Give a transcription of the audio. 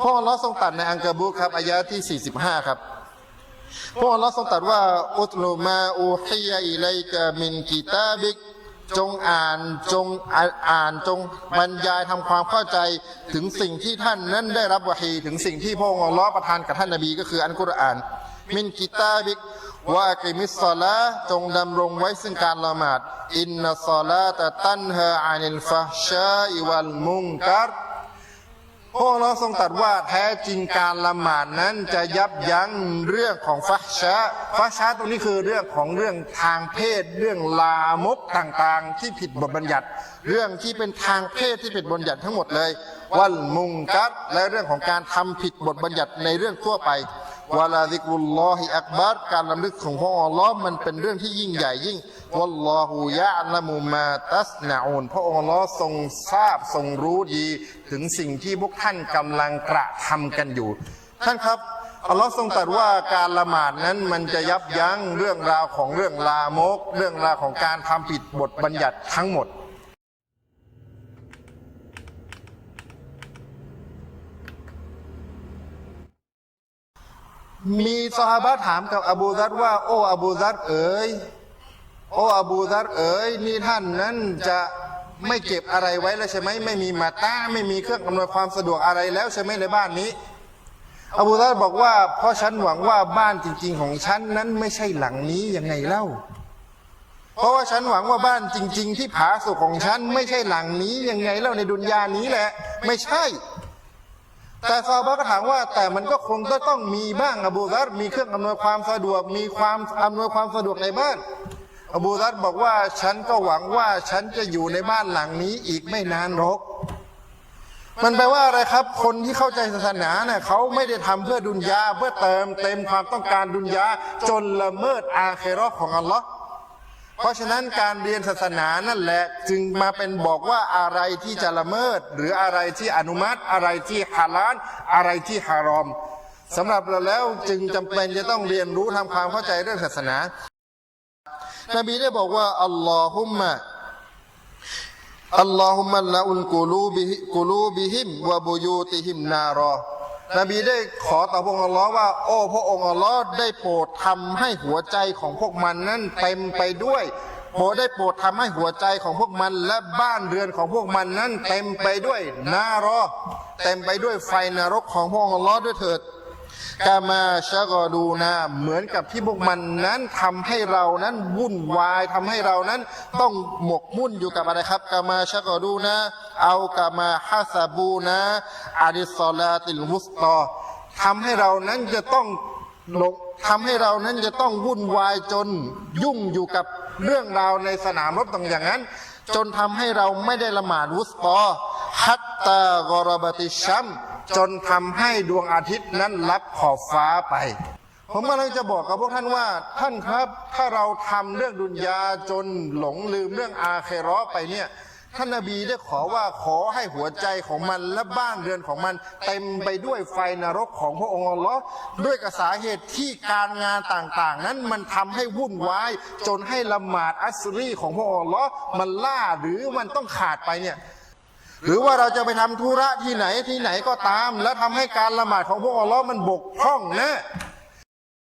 พระองค์ลอทรงตัดในอังกะบูตครับอายะที่ 45 ครับพระองค์ลอทรงตัดว่าอุตลุมาอูฮียอิไลกะมินกิตาบิกจงอ่านจงอ่านจงบรรยายทำความเข้าใจถึงสิ่งที่ท่านนั้นได้รับวะฮีถึงสิ่งที่พระองค์อัลลอประทานกับท่านนบีก็คืออันกุรอาน มินกิตาบิกวะกิมิสซอลาจงดำรงไว้ซึ่งการละหมาดอินนัสซอลาตะตันฮาอานิลฟะชาอิวัลมุงกัร พระองค์ทรงตรัสว่าแท้จริงการละหมาดนั้นจะยับยั้งเรื่องของฟัชะฟัชะตรงนี้คือเรื่องของเรื่องทางเพศ เรื่องลามกต่างๆ ที่ผิดบทบัญญัติ เรื่องที่เป็นทางเพศที่ผิดบทบัญญัติทั้งหมดเลย วัลมุงกัดและเรื่องของการทำผิดบทบัญญัติในเรื่องทั่วไปวลาดิกุลลอฮิอักบัรการลำลึกของพระองค์มันเป็นเรื่องที่ยิ่งใหญ่ยิ่ง วัลลอฮุยะละมุมาตัสนาอูนพระองค์ลอทรงทราบทรงรู้ดี ถึงสิ่งที่พวกท่านกำลังกระทำกันอยู่ ท่านครับอัลลอฮ์ทรงตรัสว่าการละหมาดนั้นมันจะยับยั้งเรื่องราวของเรื่องลามก เรื่องราวของการทำผิดบทบัญญัติทั้งหมดมีซอฮาบะถามกับอบูซัดว่า โอ้อบูซัดเอ๋ย โอ้อบูซัดเอ๋ยนี่ท่านนั้นจะไม่เก็บอะไรไว้แล้วใช่ไหมไม่มีมาต้าไม่มีเครื่องอำนวยความสะดวกอะไรแล้วใช่ไหมในบ้านนี้ อบูซัดบอกว่า เพราะฉันหวังว่าบ้านจริง ๆ ของฉันนั้นไม่ใช่หลังนี้ยังไงเล่า เพราะว่าฉันหวังว่าบ้านจริง ๆ ที่ผาสุกของฉันไม่ใช่หลังนี้ยังไงเล่าในดุนยานี้แหละ ไม่ใช่แต่ซาบะก็ถามว่าแต่มันก็คงจะต้องมีบ้างอบูซัดมีเครื่องอำนวยความสะดวก มีความอำนวยความสะดวกในบ้าน อบูซัดบอกว่าฉันก็หวังว่าฉันจะอยู่ในบ้านหลังนี้อีกไม่นานหรอก มันแปลว่าอะไรครับ คนที่เข้าใจศาสนาเนี่ยเขาไม่ได้ทำเพื่อดุนยาเพื่อเติมเต็มความต้องการดุนยาจนละเมิดอาเคราะห์ของอัลลอฮ์เพราะฉะนั้นการเรียนศาสนานั่นแหละจึงมาเป็นบอกว่าอะไรที่จะละเมิด หรืออะไรที่อนุมัติอะไรที่ฮาลาลอะไรที่ฮารอมสำหรับเราแล้วจึงจำเป็นจะต้องเรียนรู้ทำความเข้าใจเรื่องศาสนา นบีได้บอกว่าอัลลอฮุมมะอัลลอฮุมะละอุนกูลูบิกูลูบิฮิมวะบุยูติฮิมนารอนบีได้ขอต่อพระองค์อัลลอฮ์ว่า โอ้พระองค์อัลลอฮ์ได้โปรดทำให้หัวใจของพวกมันนั้นเต็มไปด้วยโปรดได้โปรดทำให้หัวใจของพวกมัน และบ้านเรือนของพวกมันนั้น เต็มไปด้วยนารอ เต็มไปด้วยไฟนรกของพระองค์อัลลอฮ์ด้วยเถิด กามาชะกอดูนาเหมือนกับที่พวกมันนั้นทำให้เรานั้นวุ่นวายทำให้เรานั้นต้องหมกมุ่นอยู่กับอะไรครับกามาชะกอดูนาเอากามาฮาซาบูนาอาดิสอลาติลมุสตอทำให้เรานั้นจะต้องหลงทำให้เรานั้นจะต้องวุ่นวายจนยุ่งอยู่กับเรื่องราวในสนามรบต่างอย่างนั้น จนทำให้เราไม่ได้ละหมาดวุสตอ ฮัตตากรบติชัมจนทำให้ดวงอาทิตย์นั้นรับขอบฟ้าไป ผมกำลังจะบอกกับพวกท่านว่า ท่านครับ ถ้าเราทำเรื่องดุนยาจนหลงลืมเรื่องอาเคราะห์ไปเนี่ยท่านนบีได้ขอว่าขอให้หัวใจของมันและบ้านเรือนของมัน เต็มไปด้วยไฟนรกของพระองค์อัลลอฮ์ด้วยกบสาเหตุที่การงานต่างๆ นั้นมันทำให้วุ่นวาย จนให้ละหมาดอัสรีของพระองค์อัลลอฮ์มันล่าหรือมันต้องขาดไปเนี่ย หรือว่าเราจะไปทำธุระที่ไหนที่ไหนก็ตาม แล้วทำให้การละหมาดของพวกอัลลอฮ์มันบกพร่องนะ